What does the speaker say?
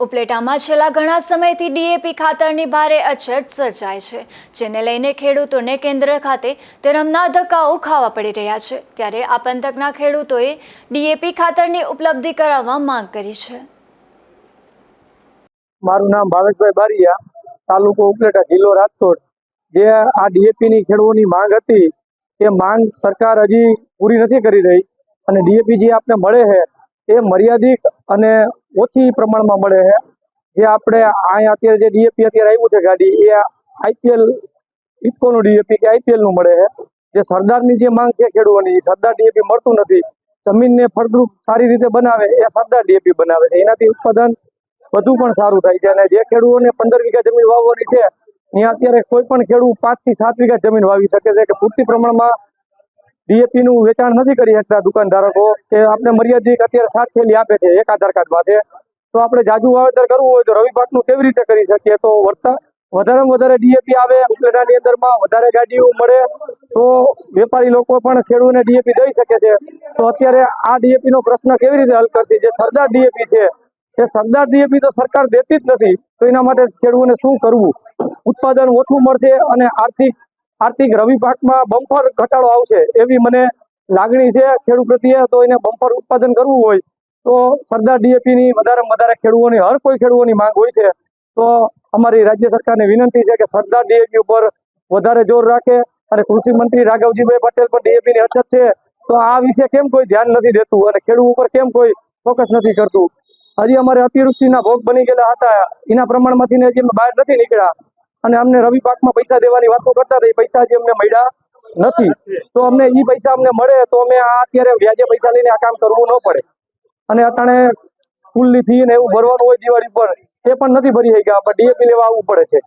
ઉપલેટામાં છેલ્લા ઘણા સમયથી ડીએપી ખાતરની ભારે અછત સર્જાય છે, જેને લઈને ખેડૂતોને કેન્દ્ર ખાતે ધરમના ધક્કાઓ ખાવા પડી રહ્યા છે. ત્યારે આ પંથકના ખેડૂતોએ ડીએપી ખાતરની ઉપલબ્ધિ કરાવવા માંગ કરી છે. મારું નામ ભાવેશભાઈ બારિયા, તાલુકો ઉપલેટા, જિલ્લો રાજકોટ. જે આ ડીએપી ની ખેડૂતોની માંગ હતી, એ માંગ સરકાર હજી પૂરી નથી કરી રહી. અને ડીએપી જે આપણે મળે છે એ મર્યાદિત અને ઓછી પ્રમાણમાં મળે છે. જે આપણે અહીંયા અત્યારે જે ડીએપી અત્યારે આવ્યું છે ગાડી, એ આઈપીએલ ઇફકોનું ડીએપી કે આઈપીએલનું મળે છે. જે સરદારની જે માંગ છે ખેડૂતોની સરદાર ડીએપી મળતું નથી. જમીનને ફળદ્રુપ સારી રીતે બનાવે, એ સરદાર ડીએપી બનાવે છે. એનાથી ઉત્પાદન વધુ પણ સારું થાય છે. અને જે ખેડૂતોને પંદર વીઘા જમીન વાવવાની છે, ત્યાં અત્યારે કોઈ પણ ખેડૂત પાંચથી સાત વીઘા જમીન વાવી શકે છે. કે પૂરતી પ્રમાણમાં ડીએપી નું વેચાણ નથી કરી શકતા દુકાનધારકો કે આપણે મર્યાદિત અત્યારે સાત થેલી આપે છે એક આધાર કાર્ડ માટે તો આપણે જાજુ વાવેતર કરવું હોય તો રવિ પાકનું કેવી રીતે કરી શકીએ? તો વધારેમાં વધારે ડીએપી આવે, ઉપલેટાની અંદરમાં વધારે ગાડીઓ મળે, તો વેપારી લોકો પણ ખેડૂતને ડીએપી દઈ શકે છે. તો અત્યારે આ ડીએપી નો પ્રશ્ન કેવી રીતે હલ કરશે? જે સરદાર ડીએપી છે, એ સરદાર ડીએપી તો સરકાર દેતી જ નથી, તો એના માટે ખેડૂતોને શું કરવું? ઉત્પાદન ઓછું મળશે અને આર્થિક આર્થિક રવિ પાકમાં બમ્પર ઘટાડો આવશે એવી મને લાગણી છે ખેડૂત પ્રત્યે. તો એને બમ્પર ઉત્પાદન કરવું હોય તો સરદાર ડીએપીની વધારેમાં વધારે ખેડૂતોની, હર કોઈ ખેડૂતોની માંગ હોય છે. તો અમારી રાજ્ય સરકારને વિનંતી છે કે સરદાર ડીએપી ઉપર વધારે જોર રાખે. અને કૃષિ મંત્રી રાઘવજીભાઈ પટેલ પણ ડીએપીની અછત છે. તો આ વિશે કેમ કોઈ ધ્યાન નથી દેતું અને ખેડૂત ઉપર કેમ કોઈ ફોકસ નથી કરતું? હજી અમારે અતિવૃષ્ટિના ભોગ બની ગયેલા હતા. એના પ્રમાણમાંથી હજી બહાર નથી નીકળ્યા. અને અમને રવિ પાકમાં પૈસા દેવાની વાતો કરતા હતા, એ પૈસા હજી અમને મળ્યા નથી. તો અમને એ પૈસા અમને મળે તો અમે આ અત્યારે વ્યાજે પૈસા લઈને આ કામ કરવું ન પડે. અને અટાણે સ્કૂલની ફી ને એવું ભરવાનું હોય દિવાળી પર, એ પણ નથી ભરી શક્યા. ડીએપી લેવા આવવું પડે છે.